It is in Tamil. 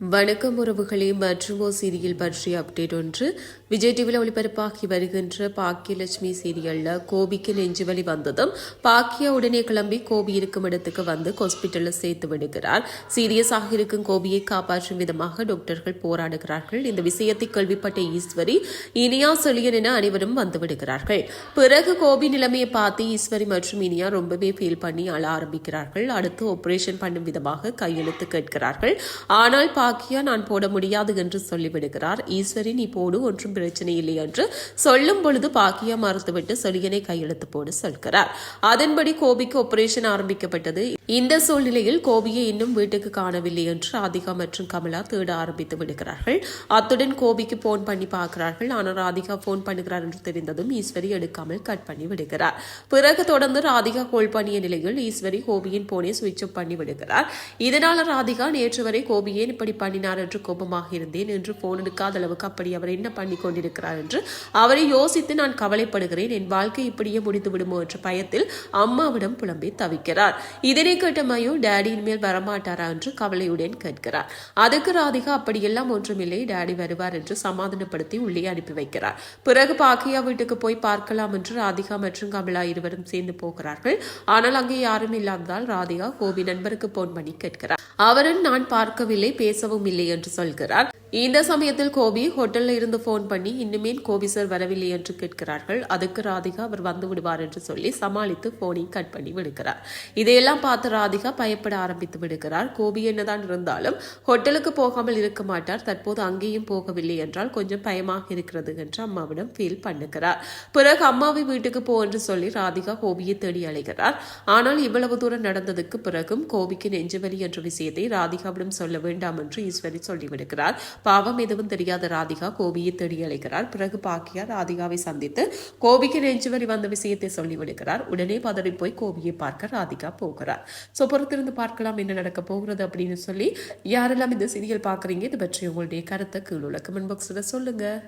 வணக்கம் உறவுகளே மற்றும் ஓர் சீரியல் பற்றிய அப்டேட் ஒன்று. விஜய் டிவியில் ஒளிபரப்பாகி வருகின்ற பாக்கியலட்சுமி சீரியலில் கோபிக்கு நெஞ்சு வலி வந்ததும் பாக்கியா உடனே கிளம்பி கோபி இருக்கும் இடத்துக்கு வந்து ஹாஸ்பிட்டலில் சேர்த்து விடுகிறார். சீரியஸாக இருக்கும் கோபியை காப்பாற்றும் விதமாக டாக்டர்கள் போராடுகிறார்கள். இந்த விஷயத்தை கேள்விப்பட்ட ஈஸ்வரி இனியா செழியன் என அனைவரும் வந்து விடுகிறார்கள். பிறகு கோபி நிலைமையை பார்த்து ஈஸ்வரி மற்றும் இனியா ரொம்பவே ஃபீல் பண்ணி அழ ஆரம்பிக்கிறார்கள். அடுத்து ஆபரேஷன் பண்ணும் விதமாக கையெழுத்து கேட்கிறார்கள். ஆனால் பாக்கியா நான் போட முடியாது என்று சொல்லிவிடுகிறார். ஈஸ்வரி நீ போடு ஒன்றும் பிரச்சனை இல்லை என்று சொல்லும் பொழுது பாக்கியா மறுத்துவிட்டு செழியனை கையெழுத்து போடு சொல்கிறார். அதன்படி கோபிக்கு ஆபரேஷன் ஆரம்பிக்கப்பட்டது. இந்த சூழ்நிலையில் கோபியை இன்னும் வீட்டுக்கு காணவில்லை என்று ராதிகா மற்றும் கமலா தேட ஆரம்பித்து விடுகிறார்கள். அத்துடன் கோபிக்கு போன் பண்ணி பார்க்கிறார்கள். ஆனால் ராதிகா போன் பண்ணுகிறார் என்று தெரிந்ததும் ஈஸ்வரி எடுக்காமல் கட் பண்ணி விடுகிறார். பிறகு தொடர்ந்து ராதிகா கோல் பண்ணிய நிலையில் ஈஸ்வரி கோபியின் போனை சுவிட்ச் ஆஃப் பண்ணி விடுகிறார். இதனால் ராதிகா நேற்று வரை கோபியை இப்படி பண்ணினார் என்று கோபமாக இருந்தேன் என்று போன் எடுக்காத அளவுக்கு அப்படி அவர் என்ன பண்ணி கொண்டிருக்கிறார் என்று அவரை யோசித்து நான் கவலைப்படுகிறேன். என் வாழ்க்கை இப்படியே முடிந்து விடுமோ என்ற பயத்தில் அம்மாவிடம் புலம்பி தவிக்கிறார். இதனை கேட்ட மயோ டேடியின் மேல் வரமாட்டாரா? என்று கவலையுடன் கேட்கிறார். அதுக்கு ராதிகா அப்படியெல்லாம் ஒன்றுமில்லை. டேடி வருவார் என்று சமாதானப்படுத்தி உள்ளே அனுப்பி வைக்கிறார். பிறகு பாக்கியா வீட்டுக்கு போய் பார்க்கலாம் என்று ராதிகா மற்றும் கமலா இருவரும் சேர்ந்து போகிறார்கள். ஆனால் அங்கே யாரும் இல்லாததால் ராதிகா கோபி நண்பருக்கு போன் பண்ணி கேட்கிறார். அவரும் நான் பார்க்கவில்லை. பேச பேசவும் இல்லை என்று சொல்கிறார். இந்த சமயத்தில் கோபி ஹோட்டல்ல இருந்து போன் பண்ணி இன்னுமே கோபி சார் வரவில்லை என்று கேட்கிறார்கள். அதுக்கு ராதிகா அவர் வந்து விடுவார் என்று சொல்லி சமாளித்து போனை கட் பண்ணி விடுகிறார். இதையெல்லாம் பார்த்து ராதிகா பயப்பட ஆரம்பித்து விடுகிறார். கோபி என்னதான் இருந்தாலும் ஹோட்டலுக்கு போகாமல் இருக்க மாட்டார். தற்போது அங்கேயும் போகவில்லை என்றால் கொஞ்சம் பயமாக இருக்கிறது என்று அம்மாவிடம் ஃபீல் பண்ணுகிறார். பிறகு அம்மாவை வீட்டுக்கு போ என்று சொல்லி ராதிகா கோபியை தேடி அழைகிறார் ஆனால் இவ்வளவு தூரம் நடந்ததுக்கு பிறகும் கோபிக்கு நெஞ்சுவலி என்ற விஷயத்தை ராதிகாவிடம் சொல்ல வேண்டாம் என்று ஈஸ்வரி சொல்லிவிடுகிறார். பாவம் எதுவும் தெரியாத ராதிகா கோபியை தேடி அழைக்கிறார். பிறகு பாக்கியா ராதிகாவை சந்தித்து கோபிக்கு நெஞ்சு வரி வந்த விஷயத்தை சொல்லி விடுகிறார். உடனே பதறி போய் கோபியை பார்க்க ராதிகா போகிறார். ஸோ பொறுத்திருந்து பார்க்கலாம் என்ன நடக்க போகிறது அப்படின்னு சொல்லி யாரெல்லாம் இந்த சீரியல் பார்க்குறீங்க இது பற்றி உங்களுடைய கருத்தை கீழ் கமெண்ட் பாக்ஸில் சொல்லுங்கள்